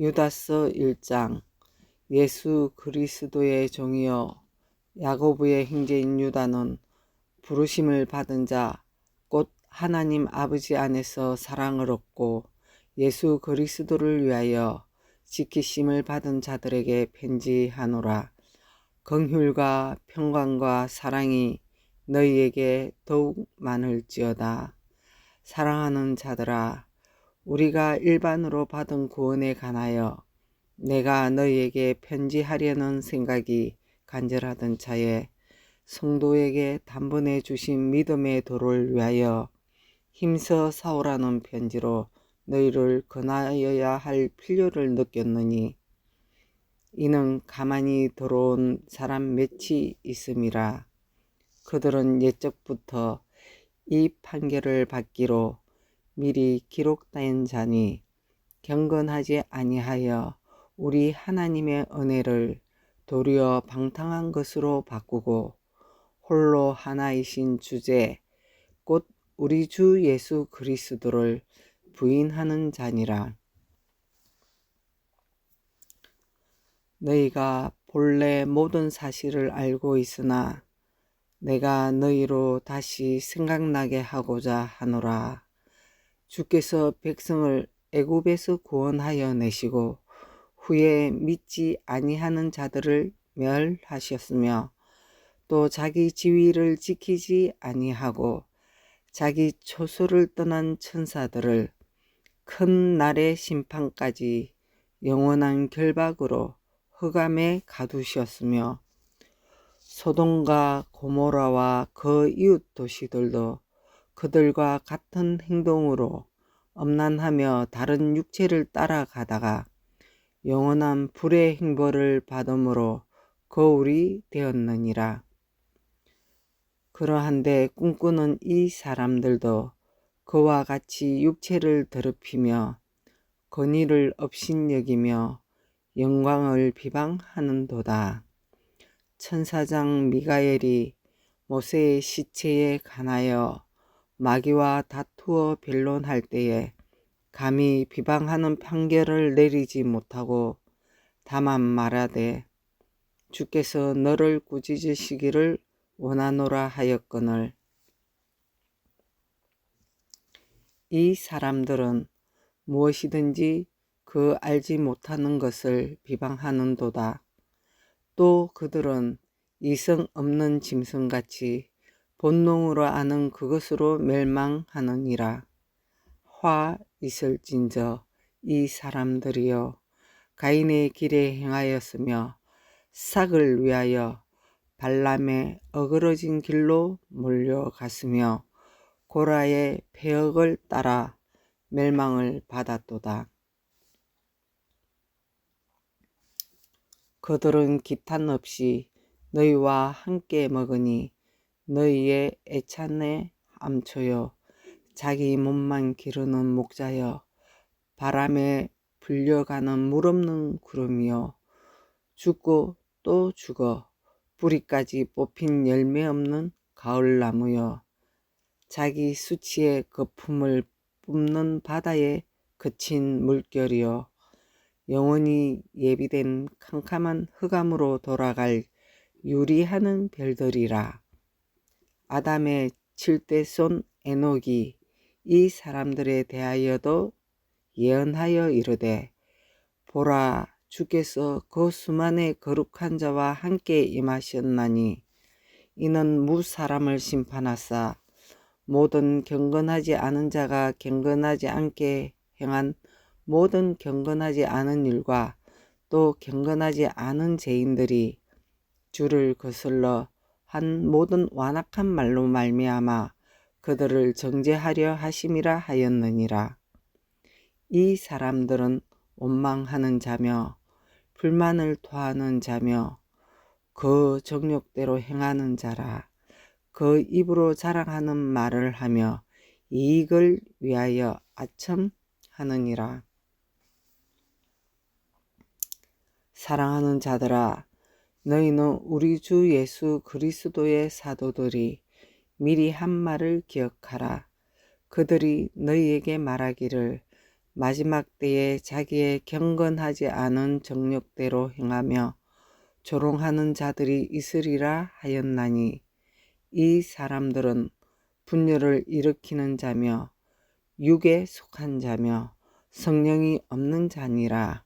유다서 1장. 예수 그리스도의 종이여 야고보의 형제인 유다는 부르심을 받은 자 곧 하나님 아버지 안에서 사랑을 얻고 예수 그리스도를 위하여 지키심을 받은 자들에게 편지하노라. 긍휼과 평강과 사랑이 너희에게 더욱 많을지어다. 사랑하는 자들아 우리가 일반으로 받은 구원에 관하여 내가 너희에게 편지하려는 생각이 간절하던 차에 성도에게 단번에 주신 믿음의 도를 위하여 힘써 사오라는 편지로 너희를 권하여야 할 필요를 느꼈느니 이는 가만히 들어온 사람 몇이 있음이라. 그들은 옛적부터 이 판결을 받기로 미리 기록된 자니 경건하지 아니하여 우리 하나님의 은혜를 도리어 방탕한 것으로 바꾸고 홀로 하나이신 주제 곧 우리 주 예수 그리스도를 부인하는 자니라. 너희가 본래 모든 사실을 알고 있으나 내가 너희로 다시 생각나게 하고자 하노라. 주께서 백성을 애굽에서 구원하여 내시고 후에 믿지 아니하는 자들을 멸하셨으며 또 자기 지위를 지키지 아니하고 자기 초소를 떠난 천사들을 큰 날의 심판까지 영원한 결박으로 흑암에 가두셨으며 소돔과 고모라와 그 이웃 도시들도 그들과 같은 행동으로 엄난하며 다른 육체를 따라가다가 영원한 불의 행보를 받음으로 거울이 되었느니라. 그러한데 꿈꾸는 이 사람들도 그와 같이 육체를 더럽히며 권위를 업신여기며 영광을 비방하는도다. 천사장 미가엘이 모세의 시체에 관하여 마귀와 다투어 변론할 때에 감히 비방하는 판결을 내리지 못하고 다만 말하되 주께서 너를 꾸짖으시기를 원하노라 하였거늘 이 사람들은 무엇이든지 그 알지 못하는 것을 비방하는도다. 또 그들은 이성 없는 짐승같이 본능으로 아는 그것으로 멸망하느니라. 화 있을진저 이 사람들이여 가인의 길에 행하였으며 삭을 위하여 발람의 어그러진 길로 몰려갔으며 고라의 폐역을 따라 멸망을 받았도다. 그들은 기탄 없이 너희와 함께 먹으니 너희의 애찬의 암초여 자기 몸만 기르는 목자여. 바람에 불려가는 물 없는 구름이여. 죽고 또 죽어. 뿌리까지 뽑힌 열매 없는 가을나무여. 자기 수치의 거품을 뿜는 바다에 그친 물결이여. 영원히 예비된 캄캄한 흑암으로 돌아갈 유리하는 별들이라. 아담의 칠대손 에녹이 이 사람들에 대하여도 예언하여 이르되 보라 주께서 그 수만의 거룩한 자와 함께 임하셨나니 이는 무 사람을 심판하사 모든 경건하지 않은 자가 경건하지 않게 행한 모든 경건하지 않은 일과 또 경건하지 않은 죄인들이 주를 거슬러 한 모든 완악한 말로 말미암아 그들을 정죄하려 하심이라 하였느니라. 이 사람들은 원망하는 자며 불만을 토하는 자며 그 정욕대로 행하는 자라. 그 입으로 자랑하는 말을 하며 이익을 위하여 아첨하느니라. 사랑하는 자들아 너희는 우리 주 예수 그리스도의 사도들이 미리 한 말을 기억하라. 그들이 너희에게 말하기를 마지막 때에 자기의 경건하지 않은 정욕대로 행하며 조롱하는 자들이 있으리라 하였나니 이 사람들은 분열을 일으키는 자며 육에 속한 자며 성령이 없는 자니라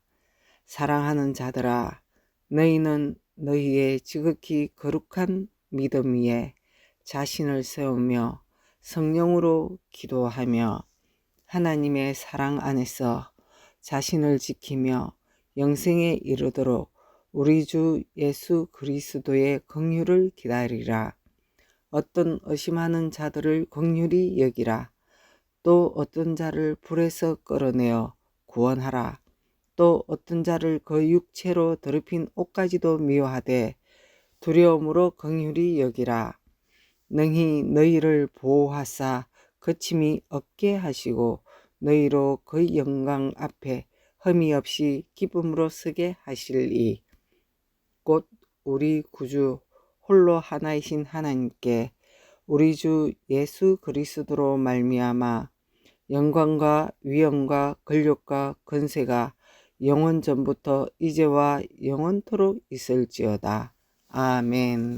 사랑하는 자들아 너희는 너희의 지극히 거룩한 믿음 위에 자신을 세우며 성령으로 기도하며 하나님의 사랑 안에서 자신을 지키며 영생에 이르도록 우리 주 예수 그리스도의 긍휼을 기다리라. 어떤 의심하는 자들을 긍휼히 여기라. 또 어떤 자를 불에서 끌어내어 구원하라. 또 어떤 자를 그 육체로 더럽힌 옷까지도 미워하되 두려움으로 긍휼히 여기라. 능히 너희를 보호하사 거침이 없게 하시고 너희로 그 영광 앞에 흠이 없이 기쁨으로 서게 하실이 곧 우리 구주 홀로 하나이신 하나님께 우리 주 예수 그리스도로 말미암아 영광과 위엄과 권력과 권세가 영원 전부터 이제와 영원토록 있을지어다. 아멘.